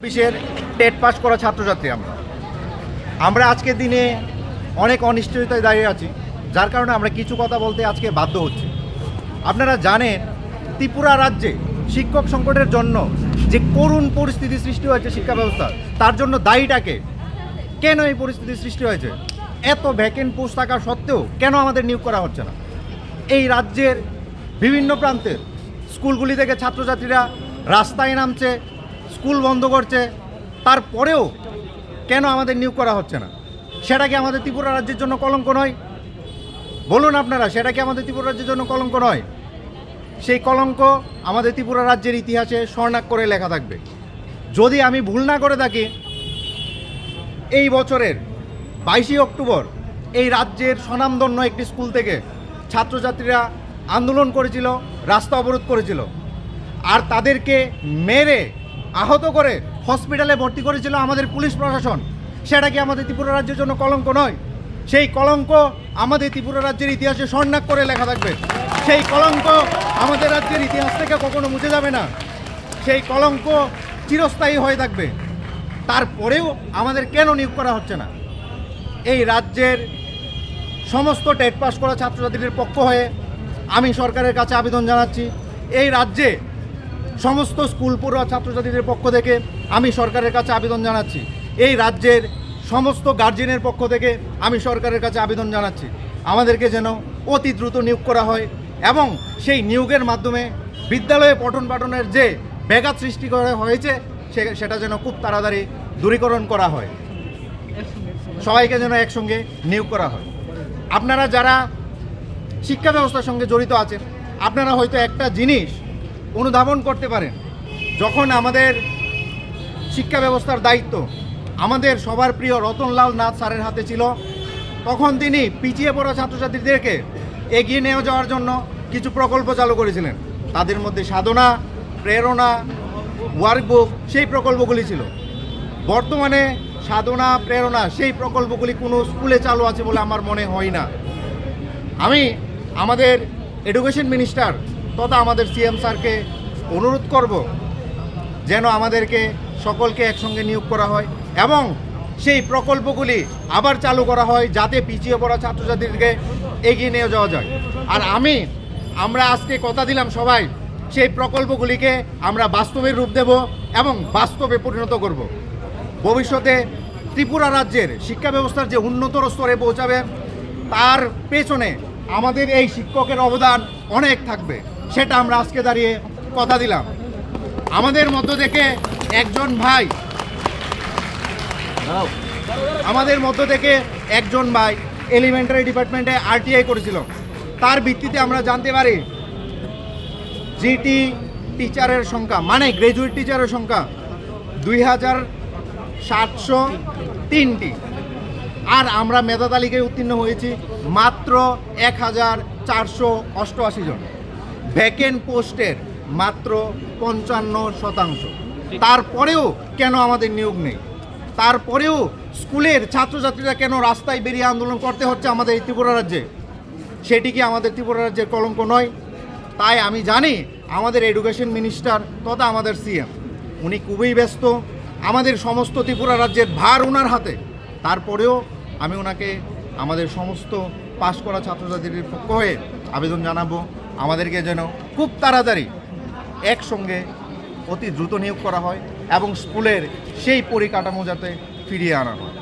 অফিসের TET pass করা ছাত্রছাত্রী আমরা। আমরা আজকের দিনে অনেক অনিশ্চয়তায় দাঁড়িয়ে আছি, যার কারণে আমরা কিছু কথা বলতে আজকে বাধ্য হচ্ছি। আপনারা জানেন, ত্রিপুরা রাজ্যে শিক্ষক সংকটের জন্য যে করুণ পরিস্থিতি সৃষ্টি হয়েছে শিক্ষা ব্যবস্থা তার জন্য দায়ীটাকে কেন এই পরিস্থিতি সৃষ্টি হয়েছে? এত ভ্যাকেন্ট পোস্ট থাকা সত্ত্বেও কেন আমাদের নিয়োগ করা হচ্ছে না? এই রাজ্যের বিভিন্ন প্রান্তের স্কুলগুলি থেকে ছাত্রছাত্রীরা রাস্তায় নামছে স্কুল বন্ধ করছে, তারপরেও কেন আমাদের নিয়োগ করা হচ্ছে না? সেটা কি আমাদের ত্রিপুরা রাজ্যের জন্য কলঙ্ক নয়? বলুন আপনারা, সেটা কি আমাদের ত্রিপুরা রাজ্যের জন্য কলঙ্ক নয়? সেই কলঙ্ক আমাদের ত্রিপুরা রাজ্যের ইতিহাসে স্বর্ণাক করে লেখা থাকবে। যদি আমি ভুল না করে থাকি, এই বছরের বাইশে অক্টোবর এই রাজ্যের স্বনামধন্য একটি স্কুল থেকে ছাত্রছাত্রীরা আন্দোলন করেছিল, রাস্তা অবরোধ করেছিল। আর তাদেরকে মেরে আহত করে হসপিটালে ভর্তি করেছিল আমাদের পুলিশ প্রশাসন। সেটা কি আমাদের ত্রিপুরা রাজ্যের জন্য কলঙ্ক নয়? সেই কলঙ্ক আমাদের ত্রিপুরা রাজ্যের ইতিহাসে স্বর্ণাক করে লেখা থাকবে। সেই কলঙ্ক আমাদের রাজ্যের ইতিহাস থেকে কখনো মুছে যাবে না। সেই কলঙ্ক চিরস্থায়ী হয়ে থাকবে। তারপরেও আমাদের কেন নিয়োগ করা হচ্ছে না? এই রাজ্যের সমস্ত টেট পাস করা ছাত্রছাত্রীদের পক্ষ হয়ে আমি সরকারের কাছে আবেদন জানাচ্ছি, এই রাজ্যে সমস্ত স্কুল পড়ুয়া ছাত্রছাত্রীদের পক্ষ থেকে আমি সরকারের কাছে আবেদন জানাচ্ছি। এই রাজ্যের সমস্ত গার্জেনের পক্ষ থেকে আমি সরকারের কাছে আবেদন জানাচ্ছি। আমাদেরকে যেন অতি দ্রুত নিয়োগ করা হয় এবং সেই নিয়োগের মাধ্যমে বিদ্যালয়ে পঠন পাঠনের যে ব্যাঘাত সৃষ্টি করা হয়েছে সেটা যেন খুব তাড়াতাড়ি দূরীকরণ করা হয়। সবাইকে যেন একসঙ্গে নিয়োগ করা হয়। আপনারা যারা শিক্ষা ব্যবস্থার সঙ্গে জড়িত আছেন, আপনারা হয়তো একটা জিনিস অনুধাবন করতে পারেন। যখন আমাদের শিক্ষা ব্যবস্থার দায়িত্ব আমাদের সবার প্রিয় রতনলাল নাথ স্যারের হাতে ছিল, তখন তিনি পিছিয়ে পড়া ছাত্রছাত্রীদেরকে এগিয়ে নিয়ে যাওয়ার জন্য কিছু প্রকল্প চালু করেছিলেন। তাদের মধ্যে সাধনা, প্রেরণা ওয়ার্কবুক সেই প্রকল্পগুলি ছিল। বর্তমানে সাধনা, প্রেরণা সেই প্রকল্পগুলি কোনো স্কুলে চালু আছে বলে আমার মনে হয় না। আমি আমাদের এডুকেশন মিনিস্টার তথা আমাদের সিএম স্যারকে অনুরোধ করব যেন আমাদেরকে সকলকে একসঙ্গে নিয়োগ করা হয় এবং সেই প্রকল্পগুলি আবার চালু করা হয় যাতে পিছিয়ে পড়া ছাত্রছাত্রীদেরকে এগিয়ে নিয়ে যাওয়া যায়। আর আমি, আমরা আজকে কথা দিলাম সবাই, সেই প্রকল্পগুলিকে আমরা বাস্তবের রূপ দেব এবং বাস্তবে পরিণত করব। ভবিষ্যতে ত্রিপুরা রাজ্যের শিক্ষা ব্যবস্থার যে উন্নতর স্তরে পৌঁছাবে, তার পেছনে আমাদের এই শিক্ষকের অবদান অনেক থাকবে, সেটা আমরা আজকে দাঁড়িয়ে কথা দিলাম। আমাদের মধ্য থেকে একজন ভাই, আমাদের মধ্য থেকে একজন ভাই এলিমেন্টারি ডিপার্টমেন্টে আরটিআই করেছিল। তার ভিত্তিতে আমরা জানতে পারি জিটি টিচারের সংখ্যা মানে গ্র্যাজুয়েট টিচারের সংখ্যা দুই হাজার সাতশো তিনটি। আর আমরা মেধা তালিকায় উত্তীর্ণ হয়েছি মাত্র এক হাজার চারশো অষ্টআশি জন। ভ্যাকেন্ট পোস্টের মাত্র পঞ্চান্ন শতাংশ। তারপরেও কেন আমাদের নিয়োগ নেই? তারপরেও স্কুলের ছাত্রছাত্রীরা কেন রাস্তায় বেরিয়ে আন্দোলন করতে হচ্ছে আমাদের এই ত্রিপুরা রাজ্যে? সেটি কি আমাদের ত্রিপুরা রাজ্যের কলঙ্ক নয়? তাই আমি জানি আমাদের এডুকেশন মিনিস্টার তথা আমাদের সিএম, উনি খুবই ব্যস্ত। আমাদের সমস্ত ত্রিপুরা রাজ্যের ভার ওনার হাতে। তারপরেও আমি ওনাকে আমাদের সমস্ত পাশ করা ছাত্রছাত্রীদের পক্ষ হয়ে আবেদন জানাব। আমাদেরকে যেন খুব তাড়াতাড়ি একসঙ্গে অতি দ্রুত নিয়োগ করা হয় এবং স্কুলের সেই পরিকাঠামো যাতে ফিরিয়ে আনা হয়।